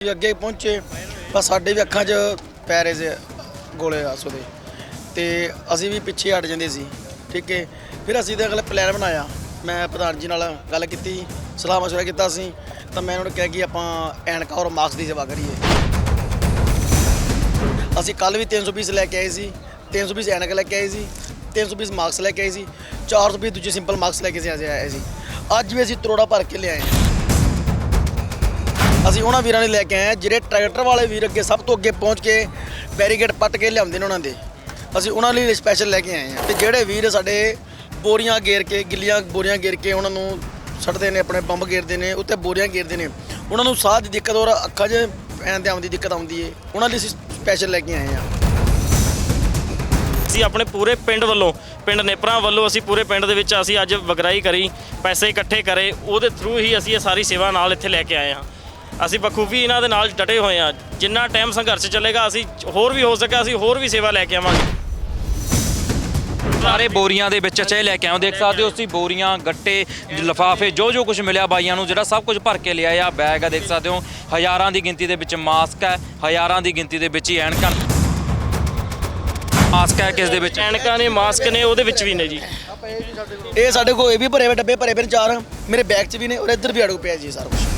ਅੱਗੇ ਪਹੁੰਚੇ ਪਰ ਸਾਡੇ ਵੀ ਅੱਖਾਂ 'ਚ ਪੈ ਰਹੇ ਸੀ ਗੋਲੇ ਆਸੋ ਦੇ। ਤੇ ਅਸੀਂ ਵੀ ਪਿੱਛੇ ਹਟ ਜਾਂਦੇ ਸੀ, ਠੀਕ ਹੈ। ਫਿਰ ਅਸੀਂ ਤੇ ਅਗਲੇ ਪਲਾਨ ਬਣਾਇਆ। ਮੈਂ ਪ੍ਰਧਾਨ ਜੀ ਨਾਲ ਗੱਲ ਕੀਤੀ, ਸਲਾਹ ਮਸ਼ਵਰਾ ਕੀਤਾ ਸੀ, ਤਾਂ ਮੈਂ ਉਹਨਾਂ ਨੂੰ ਕਿਹਾ ਕਿ ਆਪਾਂ ਐਨਕਾ ਔਰ ਮਾਸਕ ਦੀ ਸੇਵਾ ਕਰੀਏ। ਅਸੀਂ ਕੱਲ ਵੀ 300 ਪੀਸ ਲੈ ਕੇ ਆਏ ਸੀ 300 ਪੀਸ ਐਨਕ ਲੈ ਕੇ ਆਏ ਸੀ 300 ਪੀਸ ਮਾਸਕ ਲੈ ਕੇ ਆਏ ਸੀ 400 ਪੀਸ ਦੂਜੇ ਸਿੰਪਲ ਮਾਸਕ ਲੈ ਕੇ ਸੀ ਆਏ ਸੀ। ਅੱਜ ਵੀ ਅਸੀਂ ਤਰੋੜਾ ਭਰ ਕੇ ਲਿਆਏ। ਅਸੀਂ ਉਹਨਾਂ ਵੀਰਾਂ ਨੇ ਲੈ ਕੇ ਆਏ ਹਾਂ, ਜਿਹੜੇ ਟਰੈਕਟਰ ਵਾਲੇ ਵੀਰ ਅੱਗੇ ਸਭ ਤੋਂ ਅੱਗੇ ਪਹੁੰਚ ਕੇ ਬੈਰੀਕੇਡ ਪੱਟ ਕੇ ਲਿਆਉਂਦੇ ਨੇ ਉਹਨਾਂ ਦੇ। ਅਸੀਂ ਉਹਨਾਂ ਲਈ ਸਪੈਸ਼ਲ ਲੈ ਕੇ ਆਏ ਹਾਂ। ਤੇ ਜਿਹੜੇ ਵੀਰ ਸਾਡੇ ਬੋਰੀਆਂ ਗੇਰ ਕੇ, ਗਿੱਲੀਆਂ ਬੋਰੀਆਂ ਗੇਰ ਕੇ ਉਹਨਾਂ ਨੂੰ ਸੱਟਦੇ ਨੇ, ਆਪਣੇ ਬੰਬ ਗੇਰਦੇ ਨੇ, ਉੱਤੇ ਬੋਰੀਆਂ ਗੇਰਦੇ ਨੇ, ਉਹਨਾਂ ਨੂੰ ਸਾਹ ਦੀ ਦਿੱਕਤ ਔਰ ਅੱਖਾਂ 'ਚ ਐਂ ਤੇ ਆਉਣ ਦੀ ਦਿੱਕਤ ਆਉਂਦੀ ਏ। ਉਹਨਾਂ ਲਈ ਅਸੀਂ ਸਪੈਸ਼ਲ ਲੈ ਕੇ ਆਏ ਹਾਂ। ਅਸੀਂ ਆਪਣੇ ਪੂਰੇ ਪਿੰਡ ਵੱਲੋਂ, ਪਿੰਡ ਨੇਪਰਾਂ ਵੱਲੋਂ ਅਸੀਂ ਪੂਰੇ ਪਿੰਡ ਦੇ ਵਿੱਚ ਅਸੀਂ ਅੱਜ ਵਗਰਾਈ ਕਰੀ, ਪੈਸੇ ਇਕੱਠੇ ਕਰੇ, ਉਹਦੇ ਥਰੂ ਹੀ ਅਸੀਂ ਇਹ ਸਾਰੀ ਸੇਵਾ ਨਾਲ ਇੱਥੇ ਲੈ ਕੇ ਆਏ ਹਾਂ। ਅਸੀਂ ਬਖੂਬੀ ਇਹਨਾਂ ਦੇ ਨਾਲ ਡਟੇ ਹੋਏ ਹਾਂ। ਜਿੰਨਾ ਟਾਈਮ ਸੰਘਰਸ਼ ਚੱਲੇਗਾ ਅਸੀਂ ਹੋਰ ਵੀ ਹੋ ਸਕਿਆ ਅਸੀਂ ਹੋਰ ਵੀ ਸੇਵਾ ਲੈ ਕੇ ਆਵਾਂਗੇ। ਸਾਰੇ ਬੋਰੀਆਂ ਦੇ ਵਿੱਚ ਚਾਹੇ ਲੈ ਕੇ ਆਓ ਦੇਖ ਸਕਦੇ ਹੋ ਤੁਸੀਂ ਬੋਰੀਆਂ ਗੱਟੇ ਲਫਾਫੇ ਜੋ ਜੋ ਕੁਝ ਮਿਲਿਆ ਬਾਈਆਂ ਨੂੰ ਜਿਹੜਾ ਸਭ ਕੁਝ ਭਰ ਕੇ ਲਿਆਇਆ ਬੈਗ ਆ ਦੇਖ ਸਕਦੇ ਹੋ ਹਜ਼ਾਰਾਂ ਦੀ ਗਿਣਤੀ ਦੇ ਵਿੱਚ ਮਾਸਕ ਹੈ ਹਜ਼ਾਰਾਂ ਦੀ ਗਿਣਤੀ ਦੇ ਵਿੱਚ ਹੀ ਐਨਕਾਂ। ਮਾਸਕ ਹੈ ਕਿਸ ਦੇ ਵਿੱਚ? ਐਨਕਾਂ ਨੇ ਮਾਸਕ ਨੇ ਉਹਦੇ ਵਿੱਚ ਵੀ ਨੇ ਜੀ। ਇਹ ਸਾਡੇ ਕੋਲ ਇਹ ਵੀ ਭਰੇ ਹੋਏ ਡੱਬੇ ਭਰੇ ਪਏ ਨੇ ਚਾਰ। ਮੇਰੇ ਬੈਗ 'ਚ ਵੀ ਨੇ ਔਰ ਇੱਧਰ ਵੀ ਅੜਕ ਪਿਆ ਜੀ ਸਾਰਾ ਕੁਝ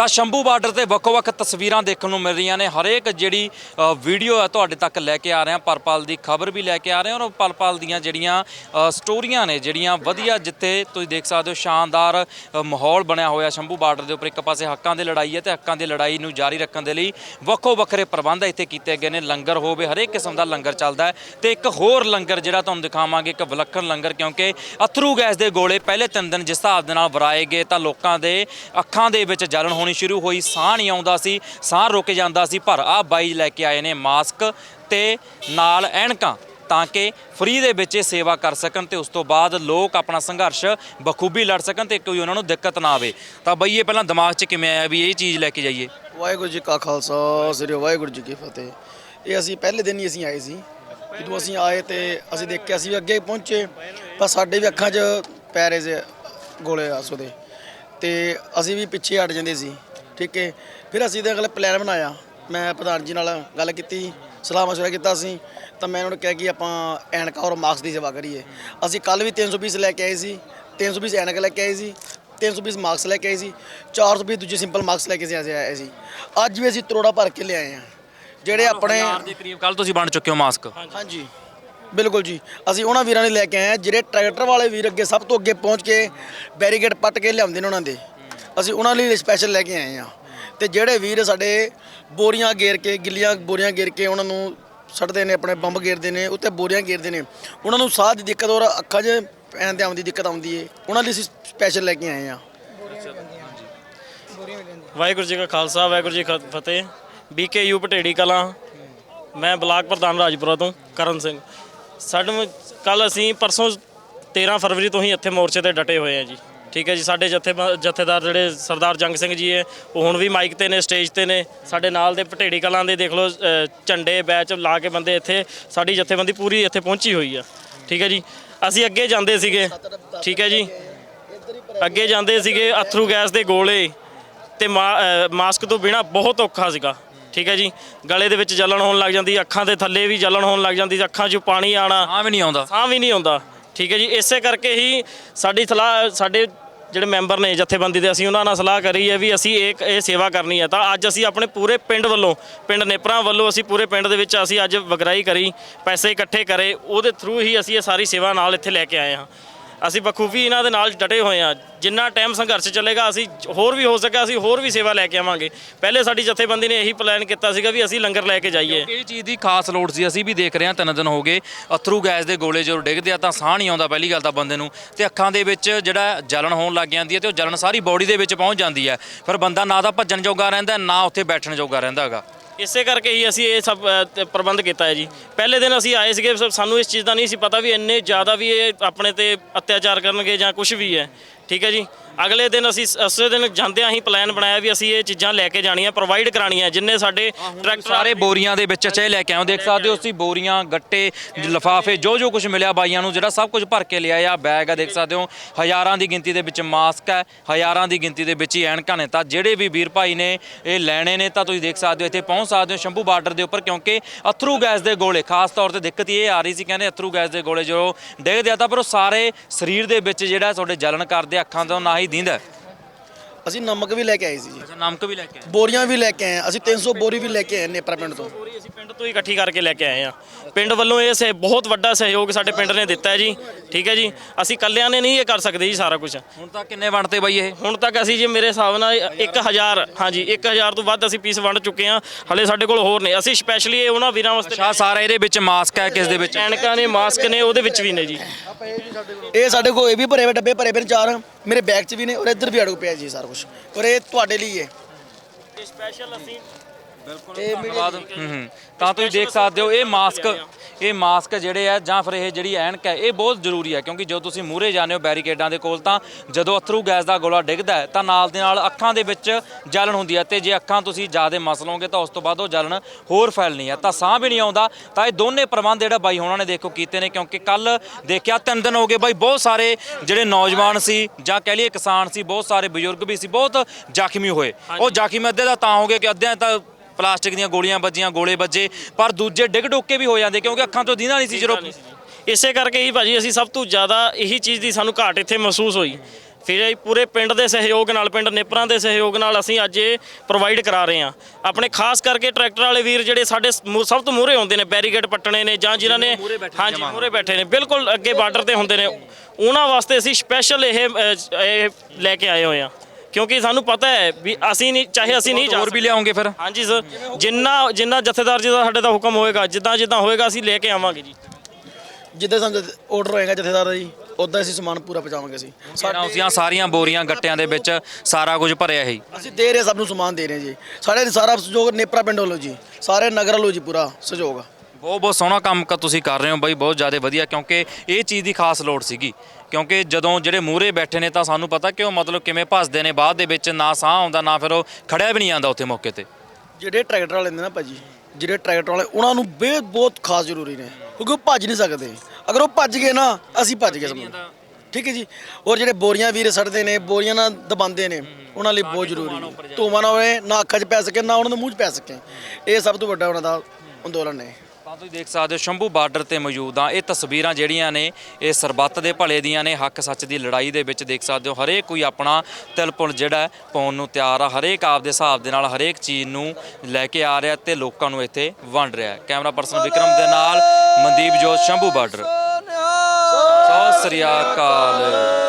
ਤਾਂ ਸ਼ੰਭੂ ਬਾਰਡਰ ਤੇ ਵੱਖੋ-ਵੱਖ ਤਸਵੀਰਾਂ ਦੇਖਣ ਨੂੰ ਮਿਲ ਰਹੀਆਂ ਨੇ। ਹਰੇਕ ਜਿਹੜੀ ਵੀਡੀਓ ਹੈ ਤੁਹਾਡੇ ਤੱਕ ਲੈ ਕੇ ਆ ਰਹੇ ਹਾਂ। ਪਲ-ਪਲ ਦੀ ਖਬਰ ਵੀ ਲੈ ਕੇ ਆ ਰਹੇ ਹਾਂ ਔਰ ਪਲ-ਪਲ ਦੀਆਂ ਜਿਹੜੀਆਂ ਸਟੋਰੀਆਂ ਨੇ, ਜਿਹੜੀਆਂ ਵਧੀਆ ਜਿੱਥੇ ਤੁਸੀਂ ਦੇਖ ਸਕਦੇ ਹੋ, ਸ਼ਾਨਦਾਰ ਮਾਹੌਲ ਬਣਿਆ ਹੋਇਆ ਸ਼ੰਭੂ ਬਾਰਡਰ ਦੇ ਉੱਪਰ। ਇੱਕ ਪਾਸੇ ਹੱਕਾਂ ਦੀ ਲੜਾਈ ਹੈ ਤੇ ਹੱਕਾਂ ਦੀ ਲੜਾਈ ਨੂੰ ਜਾਰੀ ਰੱਖਣ ਦੇ ਲਈ ਵੱਖੋ ਵੱਖਰੇ ਪ੍ਰਬੰਧ ਇੱਥੇ ਕੀਤੇ ਗਏ ਨੇ। ਲੰਗਰ ਹੋਵੇ, ਹਰੇਕ ਕਿਸਮ ਦਾ ਲੰਗਰ ਚੱਲਦਾ ਹੈ ਤੇ ਇੱਕ ਹੋਰ ਲੰਗਰ ਜਿਹੜਾ ਤੁਹਾਨੂੰ ਦਿਖਾਵਾਂਗੇ, ਇੱਕ ਵਿਲੱਖਣ ਲੰਗਰ ਕਿਉਂਕਿ ਅਥਰੂ ਗੈਸ ਦੇ ਗੋਲੇ ਪਹਿਲੇ ਤਿੰਨ ਦਿਨ ਜਿਸ ਹਿਸਾਬ ਦੇ ਨਾਲ ਵਰਾਏ ਗਏ ਤਾਂ ਲੋਕਾਂ ਦੇ ਅੱਖਾਂ ਦੇ ਵਿੱਚ ਜਲਣ ਹੋਣੀ ਸ਼ੁਰੂ ਹੋਈ, ਸਾਹ ਨਹੀਂ ਆਉਂਦਾ ਸੀ, ਸਾਹ ਰੁਕ ਜਾਂਦਾ ਸੀ, ਪਰ ਆਹ ਬਾਈ ਲੈ ਕੇ ਆਏ ਨੇ ਮਾਸਕ ਤੇ ਨਾਲ ਐਨਕਾਂ ਤਾਂ ਕਿ ਫ੍ਰੀ ਦੇ ਵਿੱਚ ਇਹ ਸੇਵਾ ਕਰ ਸਕਣ ਤੇ ਉਸ ਤੋਂ ਬਾਅਦ ਲੋਕ ਆਪਣਾ ਸੰਘਰਸ਼ ਬਖੂਬੀ ਲੜ ਸਕਣ ਤੇ ਕੋਈ ਉਹਨਾਂ ਨੂੰ ਦਿੱਕਤ ਨਾ ਆਵੇ। ਤਾਂ ਬਈ, ਇਹ ਪਹਿਲਾਂ ਦਿਮਾਗ 'ਚ ਕਿਵੇਂ ਆਇਆ ਵੀ ਇਹ ਚੀਜ਼ ਲੈ ਕੇ ਜਾਈਏ? ਵਾਹਿਗੁਰੂ ਜੀ ਕਾ ਖਾਲਸਾ, ਸ੍ਰੀ ਵਾਹਿਗੁਰੂ ਜੀ ਕੀ ਫਤਿਹ। ਇਹ ਅਸੀਂ ਪਹਿਲੇ ਦਿਨ ਹੀ ਅਸੀਂ ਆਏ ਸੀ। ਜਦੋਂ ਅਸੀਂ ਆਏ ਤੇ ਅਸੀਂ ਦੇਖਿਆ ਸੀ ਵੀ ਅੱਗੇ ਪਹੁੰਚੇ ਪਰ ਸਾਡੇ ਵੀ ਅੱਖਾਂ 'ਚ ਪੈ ਰਹੇ ਸੀ ਗੋਲੇ ਆਸੋ ਦੇ ਤੇ ਅਸੀਂ ਵੀ ਪਿੱਛੇ ਹਟ ਜਾਂਦੇ ਸੀ ਠੀਕ ਹੈ। ਫਿਰ ਅਸੀਂ ਤੇ ਅਗਲੇ ਪਲਾਨ ਬਣਾਇਆ। ਮੈਂ ਪ੍ਰਧਾਨ ਜੀ ਨਾਲ ਗੱਲ ਕੀਤੀ ਸਲਾਹ ਮਸ਼ਵਰਾ ਕੀਤਾ ਸੀ ਤਾਂ ਮੈਂ ਉਹਨਾਂ ਨੂੰ ਕਿਹਾ ਕਿ ਆਪਾਂ ਐਨਕਾ ਔਰ ਮਾਸਕ ਦੀ ਸੇਵਾ ਕਰੀਏ। ਅਸੀਂ ਕੱਲ ਵੀ 300 ਪੀਸ ਲੈ ਕੇ ਆਏ ਸੀ 300 ਪੀਸ ਐਨਕ ਲੈ ਕੇ ਆਏ ਸੀ 300 ਪੀਸ ਮਾਸਕ ਲੈ ਕੇ ਆਏ ਸੀ 400 ਪੀਸ ਦੂਜੇ ਸਿੰਪਲ ਮਾਸਕ ਲੈ ਕੇ ਆਏ ਸੀ। ਅੱਜ ਵੀ ਅਸੀਂ ਤਰੋੜਾ ਭਰ ਕੇ ਲਿਆਏ ਹਾਂ ਜਿਹੜੇ ਆਪਣੇ ਹਜ਼ਾਰ ਦੇ ਕਰੀਬ ਕੱਲ ਤੁਸੀਂ ਬਣ ਚੁੱਕੇ ਹੋ ਮਾਸਕ। ਹਾਂਜੀ। ਬਿਲਕੁਲ ਜੀ। ਅਸੀਂ ਉਹਨਾਂ ਵੀਰਾਂ ਨੇ ਲੈ ਕੇ ਆਏ ਹਾਂ, ਜਿਹੜੇ ਟਰੈਕਟਰ ਵਾਲੇ ਵੀਰ ਅੱਗੇ ਸਭ ਤੋਂ ਅੱਗੇ ਪਹੁੰਚ ਕੇ ਬੈਰੀਕੇਡ ਪੱਟ ਕੇ ਲਿਆਉਂਦੇ ਨੇ ਉਹਨਾਂ ਦੇ। ਅਸੀਂ ਉਹਨਾਂ ਲਈ ਸਪੈਸ਼ਲ ਲੈ ਕੇ ਆਏ ਹਾਂ। ਤੇ ਜਿਹੜੇ ਵੀਰ ਸਾਡੇ ਬੋਰੀਆਂ ਗੇਰ ਕੇ, ਗਿੱਲੀਆਂ ਬੋਰੀਆਂ ਗੇਰ ਕੇ ਉਹਨਾਂ ਨੂੰ ਛੱਡਦੇ ਨੇ, ਆਪਣੇ ਬੰਬ ਗੇਰਦੇ ਨੇ, ਉੱਤੇ ਬੋਰੀਆਂ ਗੇਰਦੇ ਨੇ, ਉਹਨਾਂ ਨੂੰ ਸਾਹ ਦੀ ਦਿੱਕਤ ਔਰ ਅੱਖਾਂ 'ਚ ਪੈਣ ਤੇ ਆਉਣ ਦੀ ਦਿੱਕਤ ਆਉਂਦੀ ਏ। ਉਹਨਾਂ ਲਈ ਅਸੀਂ ਸਪੈਸ਼ਲ ਲੈ ਕੇ ਆਏ ਹਾਂ। ਵਾਹਿਗੁਰੂ ਜੀ ਕਾ ਖਾਲਸਾ, ਵਾਹਿਗੁਰੂ ਜੀ ਕੀ ਫਤਿਹ। ਬੀਕੇਯੂ ਪਟੇੜੀ ਕਲਾਂ। ਮੈਂ ਬਲਾਕ ਪ੍ਰਧਾਨ ਰਾਜਪੁਰਾ ਤੋਂ, ਕਰਨ ਸਿੰਘ। ਸਾਡੇ ਕੱਲ ਅਸੀਂ ਪਰਸੋਂ 13 ਫਰਵਰੀ ਤੋਂ ਹੀ ਇੱਥੇ ਮੋਰਚੇ ਤੇ ਡਟੇ ਹੋਏ ਆ ਜੀ। ਠੀਕ ਹੈ ਜੀ, ਸਾਡੇ ਜਥੇ ਜਥੇਦਾਰ ਜਿਹੜੇ ਸਰਦਾਰ ਜੰਗ ਸਿੰਘ ਜੀ ਹੈ, ਉਹ ਹੁਣ ਵੀ ਮਾਈਕ ਤੇ ਨੇ, ਸਟੇਜ ਤੇ ਨੇ। ਸਾਡੇ ਨਾਲ ਦੇ ਪਟੇੜੀ ਕਲਾਂ ਦੇ ਦੇਖ ਲਓ ਝੰਡੇ, ਬੈਚ ਲਾ ਕੇ ਬੰਦੇ ਇੱਥੇ, ਸਾਡੀ ਜਥੇਬੰਦੀ ਪੂਰੀ ਇੱਥੇ ਪਹੁੰਚੀ ਹੋਈ ਆ। ਠੀਕ ਹੈ ਜੀ, ਅਸੀਂ ਅੱਗੇ ਜਾਂਦੇ ਸੀਗੇ। ਠੀਕ ਹੈ ਜੀ, ਅੱਗੇ ਜਾਂਦੇ ਸੀਗੇ ਅਥਰੂ ਗੈਸ ਦੇ ਗੋਲੇ ਤੇ ਮਾ- ਮਾਸਕ ਤੋਂ ਬਿਨਾ ਬਹੁਤ ਔਖਾ ਸੀਗਾ। ਠੀਕ ਹੈ ਜੀ? ਗਲੇ ਦੇ ਵਿੱਚ ਜਲਨ ਹੋਣ ਲੱਗ ਜਾਂਦੀ ਅੱਖਾਂ ਦੇ ਥੱਲੇ ਵੀ ਜਲਨ ਹੋਣ ਲੱਗ ਜਾਂਦੀ ਅੱਖਾਂ 'ਚੋਂ ਪਾਣੀ ਆਣਾ। ਹਾਂ ਵੀ ਨਹੀਂ ਆਉਂਦਾ। ਸਾਹ ਵੀ ਨਹੀਂ ਆਉਂਦਾ। ਠੀਕ ਹੈ ਜੀ? ਇਸੇ ਕਰਕੇ ਹੀ ਸਾਡੀ ਸਲਾਹ ਸਾਡੇ ਜਿਹੜੇ ਮੈਂਬਰ ਨੇ ਜਥੇਬੰਦੀ ਦੇ ਅਸੀਂ ਉਹਨਾਂ ਨਾਲ ਸਲਾਹ ਕਰੀ ਹੈ ਵੀ ਅਸੀਂ ਇੱਕ ਇਹ ਸੇਵਾ ਕਰਨੀ ਹੈ। ਤਾਂ ਅੱਜ ਅਸੀਂ ਆਪਣੇ ਪੂਰੇ ਪਿੰਡ ਵੱਲੋਂ ਪਿੰਡ ਨੇਪਰਾਂ ਵੱਲੋਂ ਅਸੀਂ ਪੂਰੇ ਪਿੰਡ ਦੇ ਵਿੱਚ ਅਸੀਂ ਅੱਜ ਵਗਰਾਈ ਕਰੀ ਪੈਸੇ ਇਕੱਠੇ ਕਰੇ ਉਹਦੇ ਥਰੂ ਹੀ ਅਸੀਂ ਇਹ ਸਾਰੀ ਸੇਵਾ ਨਾਲ ਇੱਥੇ ਲੈ ਕੇ ਆਏ ਹਾਂ। ਅਸੀਂ ਬਖੂਬੀ ਇਹਨਾਂ ਦੇ ਨਾਲ ਡਟੇ ਹੋਏ ਹਾਂ। ਜਿੰਨਾ ਟਾਈਮ ਸੰਘਰਸ਼ ਚੱਲੇਗਾ, ਅਸੀਂ ਹੋਰ ਵੀ ਹੋ ਸਕਿਆ ਅਸੀਂ ਹੋਰ ਵੀ ਸੇਵਾ ਲੈ ਕੇ ਆਵਾਂਗੇ। ਪਹਿਲੇ ਸਾਡੀ ਜਥੇਬੰਦੀ ਨੇ ਇਹੀ ਪਲਾਨ ਕੀਤਾ ਸੀਗਾ ਵੀ ਅਸੀਂ ਲੰਗਰ ਲੈ ਕੇ ਜਾਈਏ। ਇਹ ਚੀਜ਼ ਦੀ ਖਾਸ ਲੋੜ ਸੀ, ਅਸੀਂ ਵੀ ਦੇਖ ਰਹੇ ਹਾਂ ਤਿੰਨ ਦਿਨ ਹੋ ਗਏ, ਅਥਰੂ ਗੈਸ ਦੇ ਗੋਲੇ ਜਦੋਂ ਡਿੱਗਦੇ ਆ ਤਾਂ ਸਾਹ ਨਹੀਂ ਆਉਂਦਾ ਪਹਿਲੀ ਗੱਲ ਤਾਂ ਬੰਦੇ ਨੂੰ। ਤੇ ਅੱਖਾਂ ਦੇ ਵਿੱਚ ਜਿਹੜਾ ਜਲਨ ਹੋਣ ਲੱਗ ਜਾਂਦੀ ਹੈ ਤੇ ਉਹ ਜਲਨ ਸਾਰੀ ਬੋਡੀ ਦੇ ਵਿੱਚ ਪਹੁੰਚ ਜਾਂਦੀ ਹੈ। ਫਿਰ ਬੰਦਾ ਨਾ ਤਾਂ ਭੱਜਣ ਜੋਗਾ ਰਹਿੰਦਾ, ਨਾ ਉੱਥੇ ਬੈਠਣ ਜੋਗਾ ਰਹਿੰਦਾ ਹੈਗਾ। ਇਸੇ ਕਰਕੇ ਹੀ ਅਸੀਂ ਇਹ ਸਭ ਅ, ਤੇ ਪ੍ਰਬੰਧ ਕੀਤਾ ਹੈ ਜੀ। ਪਹਿਲੇ ਦਿਨ ਅਸੀਂ ਆਏ ਸੀਗੇ ਸ- ਸਾਨੂੰ ਇਸ ਚੀਜ਼ ਦਾ ਨਹੀਂ ਸੀ ਪਤਾ ਵੀ ਇੰਨੇ ਜ਼ਿਆਦਾ ਵੀ ਇਹ ਆਪਣੇ ਤੇ ਅਤਿਆਚਾਰ ਕਰਨਗੇ ਜਾਂ ਕੁਝ ਵੀ ਹੈ। ਠੀਕ ਹੈ ਜੀ। ਅਗਲੇ ਦਿਨ ਅਸੀਂ ਉਸੇ ਦਿਨ ਜਾਂਦਿਆਂ ਹੀ ਪਲਾਨ ਬਣਾਇਆ ਵੀ ਅਸੀਂ ਇਹ ਚੀਜ਼ਾਂ ਲੈ ਕੇ ਜਾਣੀਆਂ ਪ੍ਰੋਵਾਈਡ ਕਰਾਣੀਆਂ ਜਿੰਨੇ ਸਾਡੇ ਟਰੈਕਟਰ ਸਾਰੇ ਬੋਰੀਆਂ ਦੇ ਵਿੱਚ ਚਾਹੇ ਲੈ ਕੇ ਆਓ ਦੇਖ ਸਕਦੇ ਹੋ ਤੁਸੀਂ ਬੋਰੀਆਂ ਗੱਟੇ ਲਫਾਫੇ ਜੋ ਜੋ ਕੁਝ ਮਿਲਿਆ ਬਾਈਆਂ ਨੂੰ ਜਿਹੜਾ ਸਭ ਕੁਝ ਭਰ ਕੇ ਲਿਆ ਆ ਬੈਗ ਆ ਦੇਖ ਸਕਦੇ ਹੋ ਹਜ਼ਾਰਾਂ ਦੀ ਗਿਣਤੀ ਦੇ ਵਿੱਚ ਮਾਸਕ ਹੈ ਹਜ਼ਾਰਾਂ ਦੀ ਗਿਣਤੀ ਦੇ ਵਿੱਚ ਹੀ ਐਨਕਾਂ ਨੇ ਤਾਂ ਜਿਹੜੇ ਵੀ ਵੀਰ ਭਾਈ ਨੇ ਇਹ ਲੈਣੇ ਨੇ ਤਾਂ ਤੁਸੀਂ ਦੇਖ ਸਕਦੇ ਹੋ ਇੱਥੇ ਪਹੁੰਚ ਸਕਦੇ ਹੋ ਸ਼ੰਭੂ ਬਾਰਡਰ ਦੇ ਉੱਪਰ ਕਿਉਂਕਿ ਅਥਰੂ ਗੈਸ ਦੇ ਗੋਲੇ ਖਾਸ ਤੌਰ ਤੇ ਦਿੱਕਤ ਇਹ ਆ ਰਹੀ ਸੀ ਕਹਿੰਦੇ ਅਥਰੂ ਗੈਸ ਦੇ ਗੋਲੇ ਜੋ ਡਿੱਗਦੇ ਆ ਤਾਂ ਪਰ ਉਹ ਸਾਰੇ ਸਰੀਰ ਦੇ ਵਿੱਚ ਜਿਹੜਾ ਤੁਹਾਡੇ ਜਲਨ ਕਰਦੇ ਆ, ਅੱਖਾਂ ਤੋਂ ਨਾ ਹੀ ਦਿੰਦਾ ਅਸੀਂ ਨਮਕ ਵੀ ਲੈ ਕੇ ਆਏ ਸੀ ਜੀ ਅੱਛਾ ਨਮਕ ਵੀ ਲੈ ਕੇ ਆਏ। ਬੋਰੀਆਂ ਵੀ ਲੈ ਕੇ ਆਏ। ਅਸੀਂ 300 ਬੋਰੀ ਵੀ ਲੈ ਕੇ ਆਏ ਨੇਪਰਾ ਪਿੰਡ ਤੋਂ ਪਿੰਡ ਤੋਂ ਹੀ ਇਕੱਠੀ ਕਰਕੇ ਲੈ ਕੇ ਆਏ ਆ ਪਿੰਡ ਵੱਲੋਂ ਇਹ ਸੇ ਬਹੁਤ ਵੱਡਾ ਸਹਿਯੋਗ ਸਾਡੇ ਪਿੰਡ ਨੇ ਦਿੱਤਾ ਹੈ ਜੀ। ਠੀਕ ਹੈ ਜੀ? ਅਸੀਂ ਕੱਲਿਆਂ ਨੇ ਨਹੀਂ ਇਹ ਕਰ ਸਕਦੇ ਜੀ ਸਾਰਾ ਕੁਝ ਹੁਣ ਤਾਂ ਕਿੰਨੇ ਵੰਡਤੇ ਬਾਈ ਇਹ? ਹੁਣ ਤੱਕ ਅਸੀਂ ਜੀ ਮੇਰੇ ਹਿਸਾਬ ਨਾਲ 1000 ਹਾਂਜੀ 1000 ਤੋਂ ਵੱਧ ਅਸੀਂ ਪੀਸ ਵੰਡ ਚੁੱਕੇ ਆ ਹਲੇ ਸਾਡੇ ਕੋਲ ਹੋਰ ਨੇ ਅਸੀਂ ਸਪੈਸ਼ਲੀ ਇਹ ਉਹਨਾਂ ਵੀਰਾਂ ਵਾਸਤੇ ਅੱਛਾ ਸਾਰਾ ਇਹਦੇ ਵਿੱਚ ਮਾਸਕ ਹੈ ਕਿਸ ਦੇ ਵਿੱਚ? ਐਨਕਾਂ ਨੇ ਮਾਸਕ ਨੇ ਉਹਦੇ ਵਿੱਚ ਵੀ ਨੇ ਜੀ। ਇਹ ਸਾਡੇ ਕੋਲ ਇਹ ਵੀ ਭਰੇ ਹੋਏ ਡੱਬੇ ਭਰੇ ਪਏ ਨੇ ਚਾਰ। ਮੇਰੇ ਬੈਗ 'ਚ ਵੀ ਨੇ ਔਰ ਇੱਧਰ ਵੀ ਅੜਕ ਪਿਆ ਜੀ ਸਾਰਾ ਕੁਝ ਔਰ ਇਹ ਤੁਹਾਡੇ ਲਈ ਹੈ। ਸਪੈਸ਼ਲ ਅਸੀਂ ਇਹ ਧੰਨਵਾਦ। ਹੂੰ ਹੂੰ। ਤਾਂ ਤੁਸੀਂ ਦੇਖ ਸਕਦੇ ਹੋ ਇਹ ਮਾਸਕ ਇਹ ਮਾਸਕ ਜਿਹੜੇ ਆ ਜਾਂ ਫਿਰ ਇਹ ਜਿਹੜੀ ਐਨਕ ਹੈ ਇਹ ਬਹੁਤ ਜ਼ਰੂਰੀ ਹੈ ਕਿਉਂਕਿ ਜਦੋਂ ਤੁਸੀਂ ਮੂਹਰੇ ਜਾਂਦੇ ਹੋ ਬੈਰੀਕੇਡਾਂ ਦੇ ਕੋਲ ਤਾਂ ਜਦੋਂ ਅਥਰੂ ਗੈਸ ਦਾ ਗੋਲਾ ਡਿੱਗਦਾ ਹੈ ਤਾਂ ਨਾਲ ਦੇ ਨਾਲ ਅੱਖਾਂ ਦੇ ਵਿੱਚ ਜਲਨ ਹੁੰਦੀ ਹੈ ਤੇ ਜੇ ਅੱਖਾਂ ਤੁਸੀਂ ਜ਼ਿਆਦਾ ਮਸ ਲਓਗੇ ਤਾਂ ਉਸ ਤੋਂ ਬਾਅਦ ਉਹ ਜਲਨ ਹੋਰ ਫੈਲਣੀ ਹੈ। ਤਾਂ ਸਾਹ ਵੀ ਨਹੀਂ ਆਉਂਦਾ ਤਾਂ ਇਹ ਦੋਨੇ ਪ੍ਰਬੰਧ ਜਿਹੜਾ ਬਾਈ ਹੋਣਾ ਨੇ ਦੇਖੋ ਕੀਤੇ ਨੇ ਕਿਉਂਕਿ ਕੱਲ ਦੇਖਿਆ ਤਿੰਨ ਦਿਨ ਹੋ ਗਏ ਬਾਈ ਬਹੁਤ ਸਾਰੇ ਜਿਹੜੇ ਨੌਜਵਾਨ ਸੀ ਜਾਂ ਕਹਿ ਲਈਏ ਕਿਸਾਨ ਸੀ ਬਹੁਤ ਸਾਰੇ ਬਜ਼ੁਰਗ ਵੀ ਸੀ ਬਹੁਤ ਜ਼ਖਮੀ ਹੋਏ। ਉਹ ਜ਼ਖਮੀ ਅੱਧੇ ਦਾ ਤਾਂ ਹੋ ਗਏ ਕਿ ਅੱਧਿਆਂ ਤਾਂ ਪਲਾਸਟਿਕ ਦੀਆਂ ਗੋਲੀਆਂ ਵੱਜੀਆਂ ਗੋਲੇ ਵੱਜੇ ਪਰ ਦੂਜੇ ਡਿੱਗ ਡੋਕੇ ਵੀ ਹੋ ਜਾਂਦੇ ਕਿਉਂਕਿ ਅੱਖਾਂ ਤੋਂ ਦੀਨਾ ਨਹੀਂ ਸੀ ਜਦੋਂ ਇਸੇ ਕਰਕੇ ਹੀ ਭਾਜੀ ਅਸੀਂ ਸਭ ਤੋਂ ਜ਼ਿਆਦਾ ਇਹੀ ਚੀਜ਼ ਦੀ ਸਾਨੂੰ ਘਾਟ ਇੱਥੇ ਮਹਿਸੂਸ ਹੋਈ। ਫਿਰ ਇਹ ਪੂਰੇ ਪਿੰਡ ਦੇ ਸਹਿਯੋਗ ਨਾਲ ਪਿੰਡ ਨੇਪਰਾਂ ਦੇ ਸਹਿਯੋਗ ਨਾਲ ਅਸੀਂ ਅੱਜ ਇਹ ਪ੍ਰੋਵਾਈਡ ਕਰਾ ਰਹੇ ਹਾਂ। ਆਪਣੇ ਖਾਸ ਕਰਕੇ ਟਰੈਕਟਰ ਵਾਲੇ ਵੀਰ ਜਿਹੜੇ ਸਾਡੇ ਸ- ਸਭ ਤੋਂ ਮੂਹਰੇ ਹੁੰਦੇ ਨੇ ਬੈਰੀਕੇਡ ਪੱਟਣੇ ਨੇ ਜਾਂ ਜਿਨ੍ਹਾਂ ਨੇ ਹਾਂਜੀ ਮੂਹਰੇ ਬੈਠੇ ਨੇ ਬਿਲਕੁਲ ਅੱਗੇ ਬਾਰਡਰ ਤੇ ਹੁੰਦੇ ਨੇ। ਉਹਨਾਂ ਵਾਸਤੇ ਅਸੀਂ ਸਪੈਸ਼ਲ ਇਹ ਅ, ਇਹ ਲੈ ਕੇ ਆਏ ਹੋਏ ਹਾਂ। ਕਿਉਂਕਿ ਸਾਨੂੰ ਪਤਾ ਹੈ ਵੀ ਅਸੀਂ ਨਹੀਂ ਚਾਹੇ ਅਸੀਂ ਨਹੀਂ ਜਾ ਹੋਰ ਵੀ ਲਿਆਉਂਗੇ ਫਿਰ। ਹਾਂਜੀ ਸਰ ਜਿੰਨਾ ਜਿੰਨਾ ਜਥੇਦਾਰ ਜੀ ਦਾ ਸਾਡੇ ਦਾ ਹੁਕਮ ਹੋਏਗਾ ਜਿੱਦਾਂ ਜਿੱਦਾਂ ਹੋਏਗਾ ਅਸੀਂ ਲੈ ਕੇ ਆਵਾਂਗੇ ਜੀ। ਜਿੱਦਾਂ ਸਾਨੂੰ ਆਰਡਰ ਹੋਏਗਾ ਜਥੇਦਾਰ ਦਾ ਜੀ ਉਦਾਂ ਅਸੀਂ ਸਮਾਨ ਪੂਰਾ ਪਹੁੰਚਾਵਾਂਗੇ ਅਸੀਂ। ਸਾਡਾ ਉਸੀਆਂ ਸਾਰੀਆਂ ਬੋਰੀਆਂ ਗੱਟਿਆਂ ਦੇ ਵਿੱਚ ਸਾਰਾ ਕੁਝ ਭਰਿਆ ਹੀ ਅਸੀਂ ਦੇ ਰਹੇ ਸਭ ਨੂੰ ਸਮਾਨ ਦੇ ਰਹੇ ਜੀ। ਸਾਡੇ ਸਾਰਾ ਸਹਿਯੋਗ ਨੇਪਰਾ ਪਿੰਡ ਵੱਲੋਂ ਜੀ। ਸਾਰੇ ਨਗਰ ਵੱਲੋਂ ਜੀ ਪੂਰਾ ਸਹਿਯੋਗ ਬਹੁਤ ਬਹੁਤ ਸੋਹਣਾ ਕੰਮ ਕ ਤੁਸੀਂ ਕਰ ਰਹੇ ਹੋ ਬਾਈ, ਬਹੁਤ ਜ਼ਿਆਦਾ ਵਧੀਆ, ਕਿਉਂਕਿ ਇਹ ਚੀਜ਼ ਦੀ ਖਾਸ ਲੋੜ ਸੀਗੀ। ਕਿਉਂਕਿ ਜਦੋਂ ਜਿਹੜੇ ਮੂਹਰੇ ਬੈਠੇ ਨੇ ਤਾਂ ਸਾਨੂੰ ਪਤਾ ਕਿ ਉਹ ਮਤਲਬ ਕਿਵੇਂ ਭੱਜਦੇ ਨੇ ਬਾਅਦ ਦੇ ਵਿੱਚ, ਨਾ ਸਾਹ ਆਉਂਦਾ, ਨਾ ਫਿਰ ਉਹ ਖੜਿਆ ਵੀ ਨਹੀਂ ਜਾਂਦਾ ਉੱਥੇ ਮੌਕੇ ਤੇ। ਜਿਹੜੇ ਟਰੈਕਟਰ ਵਾਲੇ ਨੇ ਨਾ ਭਾਜੀ, ਜਿਹੜੇ ਟਰੈਕਟਰ ਵਾਲੇ, ਉਹਨਾਂ ਨੂੰ ਬੇ ਬਹੁਤ ਖਾਸ ਜ਼ਰੂਰੀ ਨੇ, ਕਿਉਂਕਿ ਉਹ ਭੱਜ ਨਹੀਂ ਸਕਦੇ। ਅਗਰ ਉਹ ਭੱਜ ਗਏ ਨਾ, ਅਸੀਂ ਭੱਜ ਗਏ ਸਮਝ ਠੀਕ ਹੈ ਜੀ? ਔਰ ਜਿਹੜੇ ਬੋਰੀਆਂ ਵੀਰ ਸੜਦੇ ਨੇ, ਬੋਰੀਆਂ ਨਾਲ ਦਬਾਉਂਦੇ ਨੇ, ਉਹਨਾਂ ਲਈ ਬਹੁਤ ਜ਼ਰੂਰੀ ਹੈ ਧੂੰਆਂ ਨਾ ਹੋਵੇ ਨਾ ਅੱਖਾਂ 'ਚ ਪੈ ਸਕੇ, ਨਾ ਉਹਨਾਂ ਦੇ ਮੂੰਹ 'ਚ ਪੈ ਸਕੇ। ਇਹ ਸਭ ਤੋਂ ਵੱਡਾ ਉਹਨਾਂ ਦਾ ਅੰਦੋਲਨ ਹੈ। ਤਾਂ ਤੁਸੀਂ ਦੇਖ ਸਕਦੇ ਹੋ, ਸ਼ੰਭੂ ਬਾਰਡਰ ਤੇ ਮੌਜੂਦ ਆ ਇਹ ਤਸਵੀਰਾਂ ਜਿਹੜੀਆਂ ਨੇ, ਇਹ ਸਰਬੱਤ ਦੇ ਭਲੇ ਦੀਆਂ ਨੇ। ਹੱਕ ਸੱਚ ਦੀ ਲੜਾਈ ਦੇ ਵਿੱਚ ਦੇਖ ਸਕਦੇ ਹੋ, ਹਰੇਕ ਕੋਈ ਆਪਣਾ ਤਿਲਪੁਲ ਜਿਹੜਾ ਪਾਉਣ ਨੂੰ ਤਿਆਰ ਆ। ਹਰੇਕ ਆਪਦੇ ਹਿਸਾਬ ਦੇ ਨਾਲ, ਹਰੇਕ ਚੀਜ਼ ਨੂੰ ਲੈ ਕੇ ਆ ਰਿਹਾ ਤੇ ਲੋਕਾਂ ਨੂੰ ਇੱਥੇ ਵੰਡ ਰਿਹਾ ਕੈਮਰਾ ਪਰਸਨ ਵਿਕਰਮ ਦੇ ਨਾਲ ਮਨਦੀਪ ਜੋਤ ਸ਼ੰਭੂ ਬਾਰਡਰ। ਸਤਿ ਸ੍ਰੀ ਅਕਾਲ।